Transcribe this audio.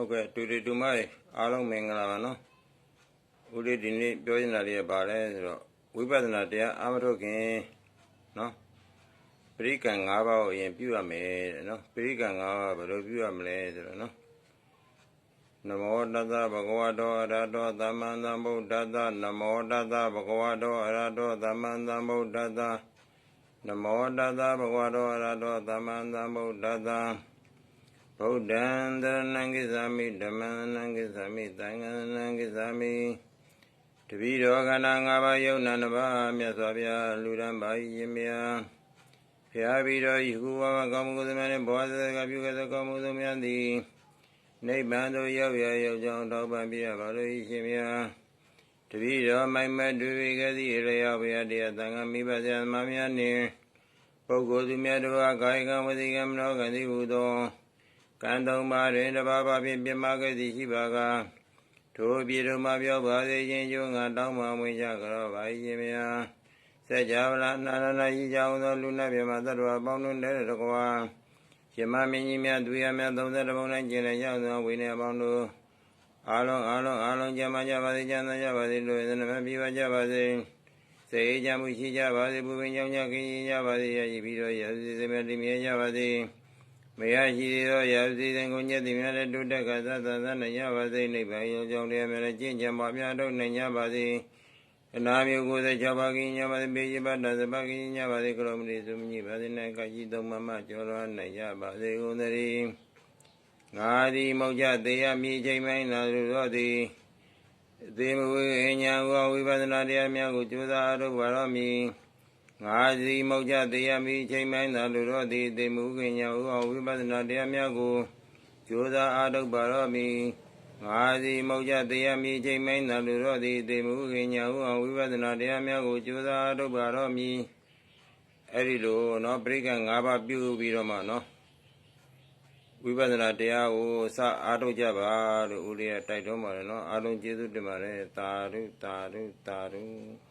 ဟုတ်ကဲ့တူတူတူမတွေအားလုံးမင်္ဂလာပါနော်ဦးလေးဒီနေ့ပြောချင်တာလေးကဘာလဲဆိုတော့ဝိပဿနာတရားအာမထုတ်ခင်နော်ပရိကံ၅ပါးကိုအရင်ပြုရမယ်တဲ့နော်ပရိကံ၅ပါးဘယ်လိုပြုရမလဲဆိုတော့နော်နမောတတ္တဗုဒ္ဓဝါတောအရဟတောသမ္မာသမ္ဗုဒ္ဓတ္တနမောတတ္တဗုဒ္ဓဝါတောအရဟတောသမ္မာသမ္ဗုဒ္ဓတ္တနမောတတ္တဗုဒ္ဓဝါတောအရဟတောသမ္မာသမ္ဗုဒ္ဓတ္တ ဗုဒ္ဓံတရဏံကိသာမိဓမ္မံနံကိသာမိသံဃံနံကိသာမိတပိတော်ခန္ဓာ၅ပါးယုံနာနှစ်ပါးမြတ်စွာဘုရားလူရန်ပါ၏ယင်မြာဖျားပြီးတော်ဤခုဝါမကောင်းမှုကိုသမဏေဘောဇကပြုခဲ့သောကောင်းမှုသောများသည်နိဗ္ဗာန်သို့ရောက်ရရောက်ကြောင်းတောက်ပံပြရပါလို့ရှင်မြာတပိတော်မိုင်မတူဝေကတိရရောက်ဘုရားတရားသံဃာမိဘဆရာသမားများနှင့်ပုဂ္ဂိုလ်သူများတို့အားကာယကံဝစီကံမနောကံသည်ဟူသော ကံသုံးပါးတွင်တဘာဘာဖြင့်ပြမခဲ့သည်ရှိပါကထိုပြည်တို့မှာပြောပါစေခြင်းကျိုးငါတောင်းပန်ဝင်ကြကြောပါ၏ရှင်မြတ်စัจ java လာနာနာနာဤကြောင့်သောလူနာပြမသတ္တဝါပေါင်းတို့လည်းတကွာရှင်မမင်းကြီးများသူရများ30ဘုံတိုင်းကျင်လည်းရောက်သောဝိနည်းပေါင်းတို့အားလုံးအားလုံးအားလုံးကြမ်းကြပါစေကြမ်းသာကြပါစေလို့သနမပြပါကြပါစေစေကြမှုရှိကြပါစေဘုရင်ကြောင့်ကြခင်ကြပါစေရည်ပြီးတော့ရည်စေမြတ်တည်မြဲကြပါစေ မရရှိသေးသောရာဇီတဲ့ကိုညက်တိများလည်းတုတ္တကသသသနရပါစေနိဗ္ဗာန်ရောက်ကြောင်းတရားများလည်းကျင့်ကြံပါများတော့နိုင်ကြပါစေအနာမျိုးကိုယ်သက်၆ပါးကင်းညပါစေပေယပတ်တသပါးကင်းညပါစေကရောမဏိသုမညိပါစေနိုင်ကရှိသုံးမမကျော်လွှားနိုင်ကြပါစေကုန်သတည်းငါသည်မောက်ကြတရားမြေချိန်ပိုင်းသာလို့တော့သည်သေမဝေညာဝဝိပဿနာတရားများကိုကြိုးစားအထုတ်ပါတော့မည် ငါစီမောက်ကြတရားမိချိန်ပိုင်းသာလို့တော့သည်သေမှုကညာဥအောင်ဝိပဿနာတရားများကိုကြိုးစားအားထုတ်ပါတော့မည်ငါစီမောက်ကြတရားမိချိန်ပိုင်းသာလို့တော့သည်သေမှုကညာဥအောင်ဝိပဿနာတရားများကိုကြိုးစားအားထုတ်ပါတော့မည်အဲ့ဒီလိုနော်ပြိကံ၅ပါးပြုပြီးတော့မှနော်ဝိပဿနာတရားကိုစအားထုတ်ကြပါလို့ဦးလေးကတိုက်တွန်းပါတယ်နော်အားလုံးကျေးဇူးတင်ပါတယ်တာရုတာရုတာရု